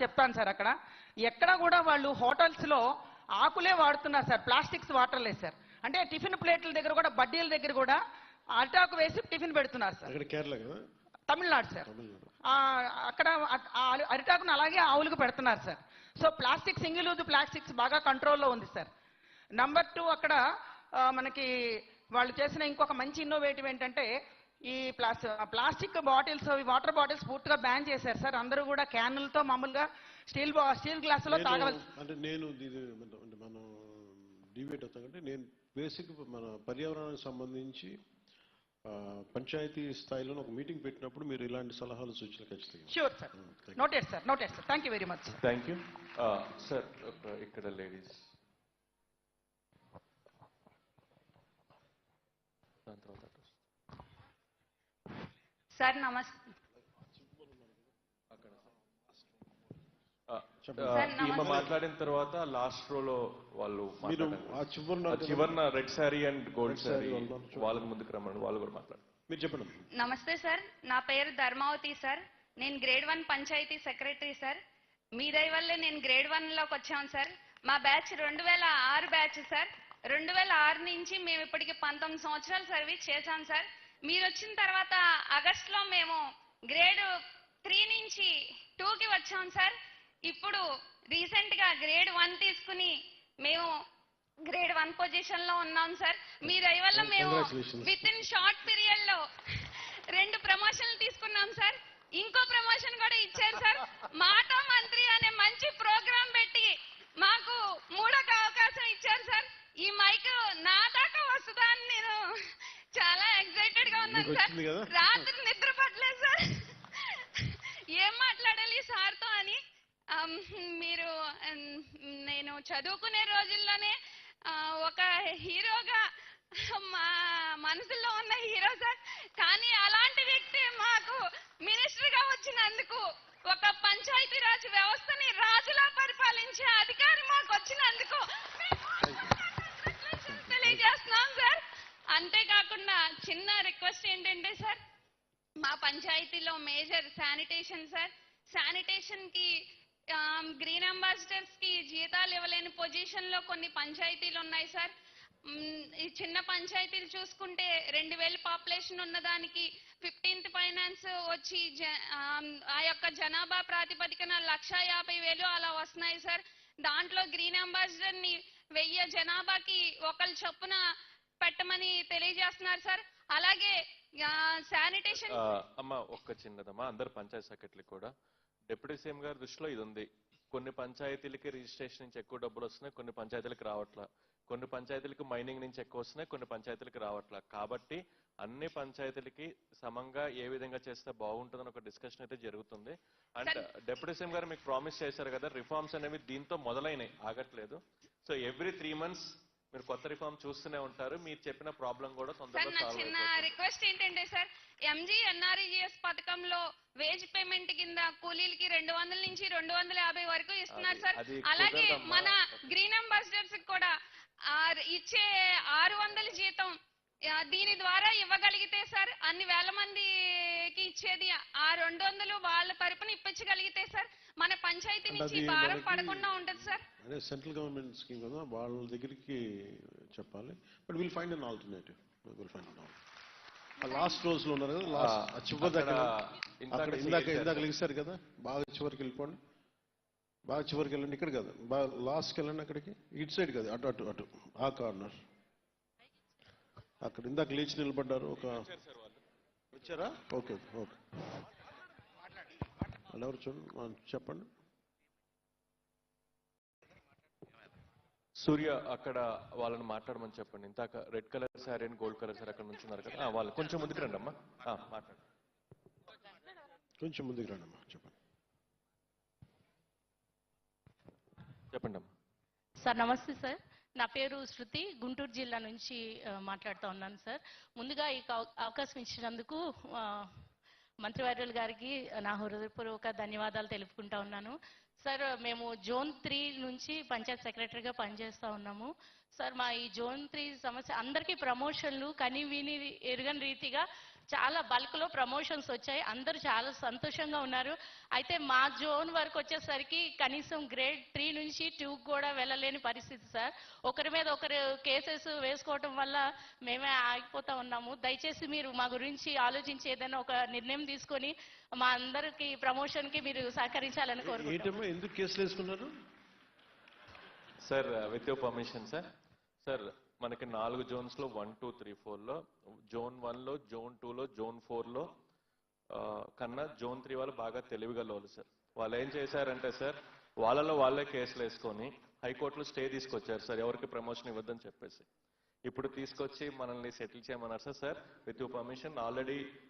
చెప్తాను సార్ అక్కడ. ఎక్కడ కూడా వాళ్ళు హోటల్స్లో ఆకులే వాడుతున్నారు సార్ ప్లాస్టిక్స్ వాటర్లేదు సార్. అంటే టిఫిన్ ప్లేట్ల దగ్గర కూడా బడ్డీల దగ్గర కూడా అరిటాకు వేసి టిఫిన్ పెడుతున్నారు సార్. తమిళనాడు సార్. అక్కడ అరిటాకును అలాగే ఆవులకు పెడుతున్నారు sir. So plastic single use plastics బాగా కంట్రోల్లో ఉంది సార్. నంబర్ టూ అక్కడ మనకి వాళ్ళు చేసిన ఇంకొక మంచి ఇన్నోవేటివ్ ఏంటంటే ఈ ప్లాస్ ప్లాస్టిక్ బాటిల్స్ వాటర్ బాటిల్స్ పూర్తిగా బ్యాన్ చేశారు సార్. అందరూ కూడా క్యాన్లతో మామూలుగా స్టీల్ బా స్టీల్ గ్లాసులో నేను- తాగవలసి అంటే నేను మనం డిబేట్ అవుతాం అంటే నేను బేసిక్ మన పర్యావరణానికి సంబంధించి పంచాయతీ స్థాయిలో ఒక మీటింగ్ పెట్టినప్పుడు మీరు ఇలాంటి సలహాలు సూచనలు ఖచ్చితంగా sure sir noted sir noted sir thank you very much thank you sir ఇక్కడ లేడీస్ దాని తర్వాత. సార్ నమస్తే ఈమె. మాట్లాడిన తర్వాత లాస్ట్ రోలో వాళ్ళు మీరు మాట్లాడారు. ఆ చివరిన red sari and gold sari. వాళ్ళకి ముందుకు రమ్మని వాళ్ళు కూడా మాట్లాడారు. మీరు చెప్పండి. నమస్తే సార్ నా పేరు ధర్మావతి సార్. నేను grade one panchayati secretary sir. మీ దయ వల్లే నేను గ్రేడ్ వన్లోకి వచ్చాను సార్. మా బ్యాచ్ రెండు వేల ఆరు బ్యాచ్ సార్. రెండు వేల ఆరు నుంచి మేము ఇప్పటికి పంతొమ్మిది సంవత్సరాలు సర్వీస్ చేశాం సార్. మీరు వచ్చిన తర్వాత ఆగస్టులో మేము గ్రేడ్ త్రీ నుంచి టూకి వచ్చాం సార్. ఇప్పుడు రీసెంట్గా గ్రేడ్ వన్ తీసుకుని మేము గ్రేడ్ వన్ పొజిషన్లో ఉన్నాం సార్. మీ దయ వల్ల మేము. విత్ ఇన్ షార్ట్ పీరియడ్లో రెండు ప్రమోషన్లు తీసుకున్నాం సార్. ఇంకో ప్రమోషన్ కూడా ఇచ్చారు సార్. మాట మంత్రి అనే మంచి ప్రోగ్రాం పెట్టి మాకు మూడొక అవకాశం ఇచ్చారు సార్ ఈ మైక్ నా దాకా వస్తుందా అని నేను చాలా ఎక్సైటెడ్గా ఉన్నాను మీకు సార్ వచ్చింది కదా? రాత్రి నిద్ర పట్టలేదు సార్. ఏం మాట్లాడాలి సార్తో అని? మీరు నేను చదువుకునే రోజుల్లోనే ఒక హీరోగా మా మనసులో ఉన్న హీరో సార్. కానీ అలాంటి వ్యక్తి మాకు మినిస్టర్గా వచ్చినందుకు ఒక పంచాయతీరాజ్ వ్యవస్థని రాజులా పరిపాలించే అధికారి మాకు వచ్చినందుకు తెలియజేస్తున్నాం సార్ అంతేకాకుండా చిన్న రిక్వెస్ట్ ఏంటంటే సార్ మా పంచాయతీలో మేజర్ శానిటేషన్ సార్. శానిటేషన్కి గ్రీన్ అంబాసిడర్స్కి జీతాలు ఇవ్వలేని పొజిషన్లో కొన్ని పంచాయతీలు ఉన్నాయి సార్. ఈ చిన్న పంచాయతీలు చూసుకుంటే రెండు వేలు పాపులేషన్ ఉన్నదానికి ఫిఫ్టీన్త్ ఫైనాన్స్ వచ్చి జ- ఆ యొక్క జనాభా ప్రాతిపదికన లక్ష యాభై వేలు అలా వస్తున్నాయి సార్. దాంట్లో గ్రీన్ అంబాసిడర్ని వెయ్యి జనాభాకి ఒకళ్ళు చొప్పున పెట్టమని తెలియజేస్తున్నారు సార్. అలాగే శానిటేషన్ అమ్మ ఒక్క చిన్నదమ్మా అందరు పంచాయత్ సెక్రటరీ కూడా. డిప్యూటీ సీఎం గారి దృష్టిలో ఇది ఉంది కొన్ని పంచాయతీలకి రిజిస్ట్రేషన్ నుంచి ఎక్కువ డబ్బులు వస్తున్నాయి కొన్ని పంచాయతీలకు రావట్లా. కొన్ని పంచాయతీలకు మైనింగ్ నుంచి ఎక్కువ వస్తున్నాయి కొన్ని పంచాయతీలకు రావట్లా. కాబట్టి అన్ని పంచాయతీలకి సమంగా ఏ విధంగా చేస్తే బాగుంటుందని ఒక డిస్కషన్ అయితే జరుగుతుంది. అండ్ డిప్యూటీ సీఎం గారు మీకు ప్రామిస్ చేశారు కదా రిఫార్మ్స్ అనేవి దీంతో మొదలైనవి ఆగట్లేదు. సో ఎవ్రీ త్రీ మంత్స్ మీరు కొత్త రిఫార్మ్ చూస్తూనే ఉంటారు. మీరు చెప్పిన ప్రాబ్లం కూడా సార్ తొందరగా నా చిన్న రిక్వెస్ట్ ఏంటంటే సార్ ఎంజీ ఎన్ఆర్ఈజిఎస్ పథకంలో వేజ్ పేమెంట్ కింద కూలీలకి రెండు వందల నుంచి రెండు వందల యాభై వరకు ఇస్తున్నారు సార్. అలాగే. మన గ్రీన్ అంబాసిడర్స్ కూడా ఇచ్చే ఆరు వందల జీతం దీని ద్వారా ఇవ్వగలిగితే సార్ అన్ని వేల మందికి ఇచ్చేది ఆ రెండు వందలు వాళ్ళ తరపున ఇప్పించగలిగితే పంచాయతీ అంటే నుంచి అది భారం మనకి- పడకుండా ఉంటుంది సార్ అదే సెంట్రల్ గవర్నమెంట్ స్కీమ్ కదా వాళ్ళ దగ్గరికి చెప్పాలి. But will find an alternative will find an last రోజులో ఉన్నారు కదా లాస్ట్ చివరి దగ్గర అక్కడ ఇందాక ఇందాక లెగిస్తారు కదా బాగా చివరికి వెళ్ళిపోండి. బాగా చివరికి వెళ్ళండి ఇక్కడ కదా. బాగా లాస్ట్కి వెళ్ళండి అక్కడికి. ఇటు సైడ్ కదా అటు అటు అటు. ఆ కార్నర్ అక్కడ ఇందాక లేచి నిలబడ్డారు ఒక వచ్చారా? ఓకే ఓకే ఎవరు చూడండి చెప్పండి. సూర్య అక్కడ వాళ్ళని మాట్లాడమని చెప్పండి. ఇందాక red colour sari and gold colour sari అక్కడ నుంచి ఉన్నారు కదా వాళ్ళు కొంచెం ముందుకు రండి అమ్మా ఆ, మాట్లాడండి కొంచెం ముందుకు రండి అమ్మా చెప్పండి. చెప్పండి అమ్మా సార్ నమస్తే సార్. నా పేరు శృతి. గుంటూరు జిల్లా నుంచి మాట్లాడుతూ ఉన్నాను సార్. ముందుగా ఈ అవ- అవకాశం ఇచ్చినందుకు మంత్రివర్యులు గారికి నా హృదయపూర్వక ధన్యవాదాలు తెలుపుకుంటా ఉన్నాను. సార్ మేము జోన్ త్రీ నుంచి పంచాయత్ సెక్రటరీగా పనిచేస్తూ ఉన్నాము. సార్ మా ఈ జోన్ త్రీ సమస్య అందరికీ ప్రమోషన్లు కని విని ఎరుగని రీతిగా చాలా బల్క్లో ప్రమోషన్స్ వచ్చాయి. అందరూ చాలా సంతోషంగా ఉన్నారు. అయితే మా జోన్ వరకు వచ్చేసరికి కనీసం గ్రేడ్ త్రీ నుంచి టూ కూడా వెళ్ళలేని పరిస్థితి సార్. ఒకరి మీద ఒకరు కేసెస్ వేసుకోవటం వల్ల మేమే ఆగిపోతా ఉన్నాము. దయచేసి మీరు మా గురించి ఆలోచించి ఏదైనా ఒక నిర్ణయం తీసుకొని మా అందరికి ప్రమోషన్కి మీరు సహకరించాలని కోరుకుంటున్నాం. ఏంటమ్మా ఎందుకు కేసులు వేసుకున్నారు? Sir with permission sir sir మనకి నాలుగు జోన్స్లో వన్ టూ త్రీ ఫోర్లో జోన్ వన్లో జోన్ టూలో జోన్ ఫోర్లో కన్నా జోన్ త్రీ వాళ్ళు బాగా తెలివిగల వాళ్ళు సార్. వాళ్ళు ఏం చేశారంటే సార్ వాళ్ళలో వాళ్ళే కేసులు వేసుకొని హైకోర్టులో స్టే తీసుకొచ్చారు సార్ ఎవరికి ప్రమోషన్ ఇవ్వద్దని చెప్పేసి. ఇప్పుడు తీసుకొచ్చి మనల్ని సెటిల్ చేయమన్నారు sir sir with you permission already